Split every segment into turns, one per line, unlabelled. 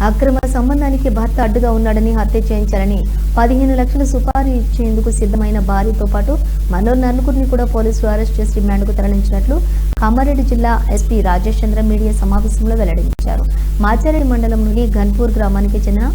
అక్రమ సంబంధానికి భర్త అడ్డుగా ఉన్నాడని హత్య చేయించాలని పదిహేను లక్షల సుపారీ ఇచ్చేందుకు సిద్ధమైన భార్యతో పాటు మరో నలుగురిని కూడా పోలీసులు అరెస్ట్ చేసి రిమాండ్కు తరలించినట్లు కామారెడ్డి జిల్లా ఎస్పీ రాజేష్ చంద్ర మీడియా సమావేశంలో వెల్లడించారు. మాచారెడ్డి మండలంలోని ఘన్పూర్ గ్రామానికి చెందిన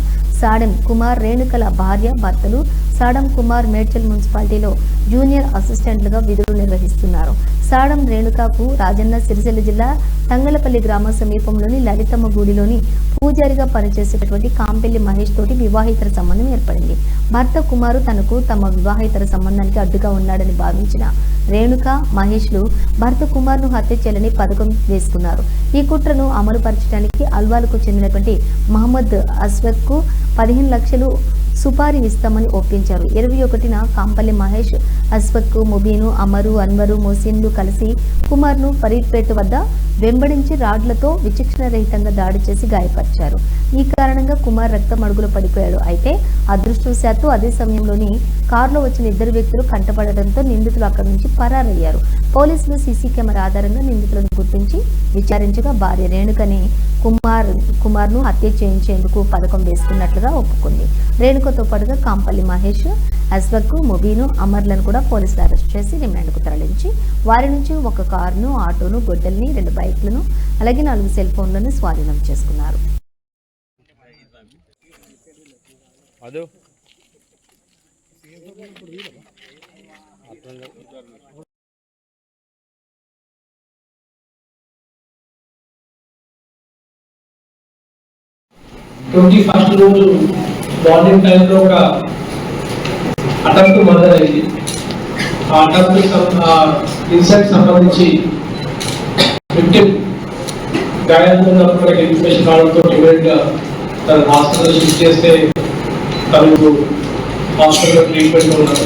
సాడెం కుమార్ రేణుకల భార్య భర్తలు సాడం కుమార్ మేడ్చల్ మున్సిపాలిటీలో జూనియర్ అసిస్టెంట్లుగా విధులు నిర్వహిస్తున్నారు. సాడం రేణుకాకు రాజన్న సిరిసిల్ల జిల్లా తంగలపల్లి గ్రామ సమీపంలోని లలితమ్మ గుడిలోని పూజారిగా పనిచేసేటటువంటి కాంపెల్లి మహేష్ తోటి వివాహితర సంబంధం ఏర్పడింది. భర్త కుమారు తనకు తమ వివాహితర సంబంధానికి అడ్డుగా ఉన్నాడని భావించిన రేణుక మహేష్లు భర్త కుమార్ను హత్య చేయాలని పథకం వేసుకున్నారు. ఈ కుట్రను అమలు పరచడానికి అల్వాలకు చెందినటువంటి మహమ్మద్ అస్వద్కు పదిహేను లక్షలు సుపారీ ఇస్తామని ఒప్పించారు. ఇరవై ఒకటిన కాంపల్లి మహేష్ అస్వద్కు ముబీను అమరు అన్వరు మొసిన్లు కలిసి కుమార్ను ఫరీద్పేట వద్ద వెంబడించి రాడ్లతో విచక్షణ రహితంగా దాడి చేసి గాయపరిచారు. ఈ కారణంగా కుమార్ రక్తం అడుగులు పడిపోయాడు. అయితే అదృష్టవశాత్తు అదే సమయంలోని కారులో వచ్చిన ఇద్దరు వ్యక్తులు కంటపడడంతో నిందితులు అక్కడి నుంచి పరారయ్యారు. పోలీసులు సీసీ కెమెరా ఆధారంగా నిందితులను గుర్తించి విచారించగా భార్య రేణుకని కుమార్ కుమార్ను హత్య చేయించేందుకు పథకం వేసుకున్నట్లుగా ఒప్పుకుంది. రేణుకతో పాటుగా కాంపల్లి మహేష్ అస్వక్ ముబీను అమర్లను కూడా పోలీసులు అరెస్ట్ చేసి రిమాండ్కు తరలించి వారి నుంచి ఒక కారును ఆటోను గొడ్డల్ని రెండు బైక్ బైక్లను అలాగే నాలుగు సెల్ ఫోన్లను స్వాధీనం చేసుకున్నారు.
అదు
ట్వంటీ ఫస్ట్ రోజు మార్నింగ్ టైంలో ఒక అటెంప్ట్ మర్డర్ అయింది. ఆ అటెంప్ట్ ఇన్సిడెంట్ సంబంధించి విక్టిమ్ గాయంతో మనకి ఇన్ఫర్మేషన్ రావడంతో ఇమీడియట్గా తన హాస్పిటల్ షిఫ్ట్ చేస్తే తనకు హాస్పిటల్లో ట్రీట్మెంట్ ఉన్నారు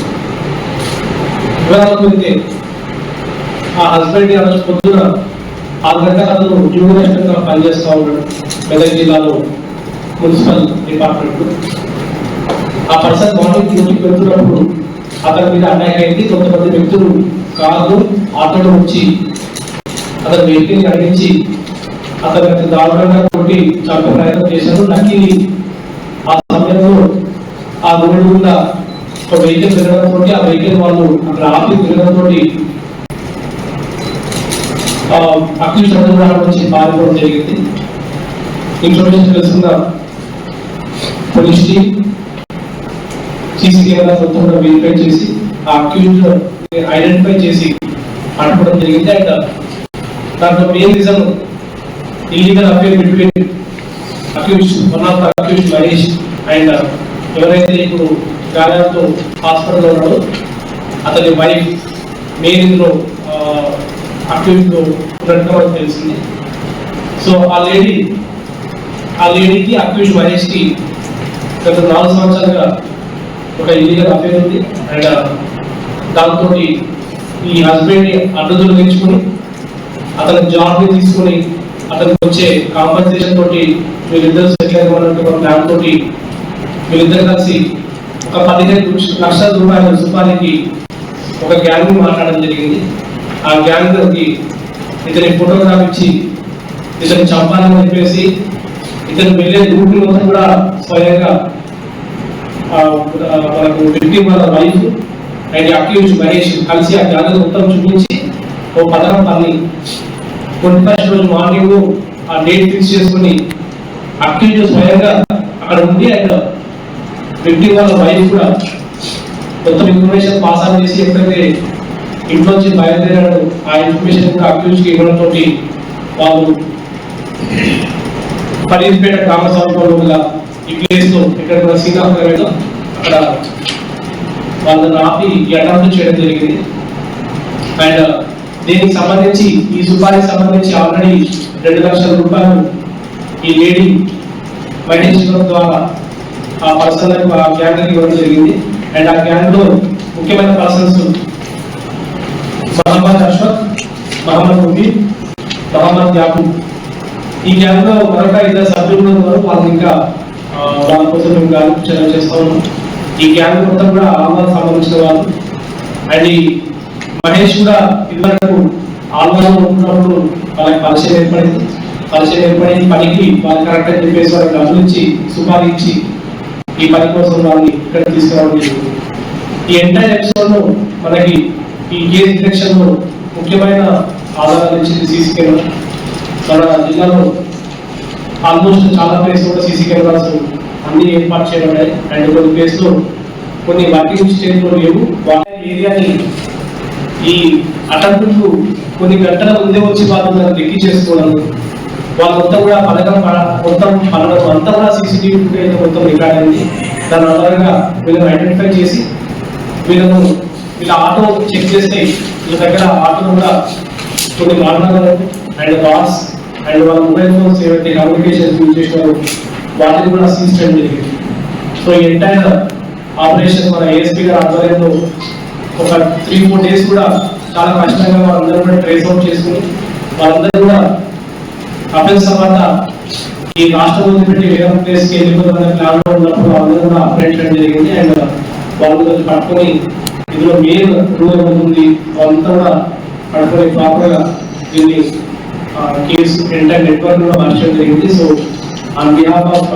వివరాలకు వెళ్తే ఆ హస్బెండ్ ఆ రోజు పొద్దున ఆరు గంటల అతను జూనియర్ పనిచేస్తూ ఉన్నాడు. మెదక్ జిల్లాలో మున్సిపల్ డిపార్ట్మెంట్. ఆ పర్సన్ మార్నింగ్ డ్యూటీకి వెళ్తున్నప్పుడు అతని మీద అటాక్ అయింది. కొంతమంది వ్యక్తులు కారు ఆటోలో వచ్చి అతను వ్యక్తిని వెహికల్ అతను అతనికి దారుణంగా కొట్టి చంప ప్రయత్నం చేశారు లక్కీ ఆ సమయంలో ఆ రోడ్డు మీద ఒక వెహికల్ తిరగడంతో ఆ వెహికల్ వాళ్ళు అక్కడ ఆపి తిరగడంతో అక్యూజ్ చంద్రబాబు నుంచి పారిపోవడం జరిగింది. ఇన్ఫర్మేషన్ తెలుసుకున్న పోలీస్ టీం సీసీ కెమెరా మొత్తం కూడా వెరిఫై చేసి ఆ అక్యూజ్ ఐడెంటిఫై చేసి పట్టుకోవడం జరిగింది. అండ్ దాంట్లో main reason illegal affair between accused one of Mahesh and ఎవరైతే ఇప్పుడు గాయాలతో హాస్పిటల్లో ఉన్నాడో అతని వైఫ్ మెయిన్ ఇందులో అక్యూజ్ ఉన్నట్టుగా మనకు తెలిసింది. సో ఆ లేడీ ఆ లేడీకి అక్యూస్ మహేష్కి గత నాలుగు సంవత్సరాలుగా ఒక ఇల్లీగల్ అఫేర్ ఉంది. అండ్ దాంతో ఈ హస్బెండ్ అడ్డు తొలగించుకుని అతను జాబ్ని తీసుకుని అతనికి వచ్చే కాంపన్సేషన్ తోటి వీళ్ళిద్దరు సెటిల్ అయిపోయినట్టు ఒక ప్లాన్ తోటి వీళ్ళిద్దరు కలిసి ఒక పదిహేను లక్షల రూపాయల సుపారికి ఒక గ్యాంగ్ మాట్లాడడం జరిగింది. ఆ గ్యాంగ్కి ఇతని ఫోటోగ్రాఫ్ ఇచ్చి ఇతను చంపాలని చెప్పేసి ఇతను వెళ్ళే రూట్ మొత్తం కూడా స్వయంగా మనకు వ్యక్తి వాళ్ళ వైఫ్ అండ్ అక్యూజ్ మహేష్ కలిసి ఆ గ్యాంగ్ మొత్తం చూపించి ఓ పథకం పని ట్వంటీ ఫస్ట్ రోజు మార్నింగ్ ఆ డేట్ ఫిక్స్ చేసుకుని అక్యూజ్ స్వయంగా అక్కడ ఉండి అక్కడ వ్యక్తి వాళ్ళ వైఫ్ కూడా మొత్తం ఇన్ఫర్మేషన్ పాస్ ఆన్ చేసి ఎప్పుడైతే ఇంట్లో నుంచి బయలుదేరాడు ఆ ఇన్ఫర్మేషన్ కూడా అక్యూజ్కి ఇవ్వడం తోటి వాళ్ళు పరీపేట గ్రామ సమీపంలో ఈ ప్లేస్లో ఇక్కడ కూడా శ్రీకాకుళంలో అక్కడ వాళ్ళని ఆపి ఎడాప్ట్ చేయడం జరిగింది. అండ్ దీనికి సంబంధించి ఈ సుపారికి సంబంధించి ఆల్రెడీ రెండు లక్షల రూపాయలు ఈ లేడీ మహేష్ ద్వారా ఆ పర్సన్ ఆ గ్యాంగ్ ఇవ్వడం జరిగింది. అండ్ ఆ గ్యాంగ్లో ముఖ్యమైన పర్సన్స్ మహమ్మద్ అష్రఫ్ మహమ్మద్ ముబీన్ మహమ్మద్ యాకూబ్. ఈ గ్యాంగ్లో మరొక ఇద్దరు సభ్యులు ఉన్నారు వాళ్ళు ఇంకా ఆ, వాళ్ళ కోసం మేము గాలి చేస్తా ఉన్నాం. ఈ గ్యాంగ్ మొత్తం కూడా ఆల్వాల్ సంబంధించిన వాళ్ళు. అండ్ మహేష్ కూడా ఇదివరకు ఆల్వాల్ ఉంటున్నప్పుడు వాళ్ళకి పరిచయం ఏర్పడింది. పరిచయం ఏర్పడి పనికి వాళ్ళు కరెక్ట్ అని చెప్పేసి వాళ్ళకి డబ్బులు ఇచ్చి సుపారీ ఇచ్చి ఈ పని కోసం వాళ్ళని ఇక్కడ తీసుకురావడం జరిగింది. ఈ ఎంటైర్ ఎపిసోడ్లో మనకి ఈ కేస్ డిటెక్షన్లో ముఖ్యమైన ఆధారాలు ఇచ్చింది సీసీ కెమెరా. మన జిల్లాలో ఆల్మోస్ట్ చాలా ప్లేస్ కూడా సీసీ కెమెరాస్ అన్ని ఏర్పాటు చేయబడ్డాయి. అండ్ కొన్ని ప్లేస్లో కొన్ని వర్కింగ్ స్టేట్లో లేవు. వాళ్ళ ఏరియాని ఈ అటెంప్ట్కు కొన్ని గంటల ముందే వచ్చి వాళ్ళు దాన్ని లెక్కి చేసుకోవడం వాళ్ళంతా కూడా పథకం మొత్తం పడడం అంతా కూడా సీసీటీవీ ఫుటేజ్ మొత్తం రికార్డ్ అయింది. దాని ఆధారంగా వీళ్ళని ఐడెంటిఫై చేసి వీళ్ళను వీళ్ళ ఆటో చెక్ చేస్తే వీళ్ళ దగ్గర ఆటో కూడా కొన్ని వాహనాలు అండ్ బాస్ అండ్ వాళ్ళ మొబైల్ ఫోన్స్ ఏవైతే కమ్యూనికేషన్ యూజ్ చేసినారో వాటిని కూడా సీజ్ చేయడం జరిగింది. సో ఈ ఎంటైర్ ఆపరేషన్ మన ఏఎస్పీ గారి ఆధ్వర్యంలో ఒక త్రీ ఫోర్ డేస్ కూడా చాలా కష్టంగా వాళ్ళందరూ కూడా ట్రేస్ అవుట్ చేసుకుని వాళ్ళందరూ కూడా అఫెన్స్ తర్వాత ఈ రాష్ట్రం వదిలిపెట్టి వేరే ప్లేస్కి వెళ్ళిపోతున్న ప్లాన్లో ఉన్నప్పుడు వాళ్ళందరూ కూడా అప్డేట్ చేయడం జరిగింది. అండ్ వాళ్ళు పట్టుకొని ఇందులో మెయిన్ రూల్ ఉంటుంది వాళ్ళంతా కూడా పట్టుకొని ప్రాపర్గా దీన్ని కేసు ఎంటర్ నెట్వర్క్ కూడా మార్చడం జరిగింది. So on behalf of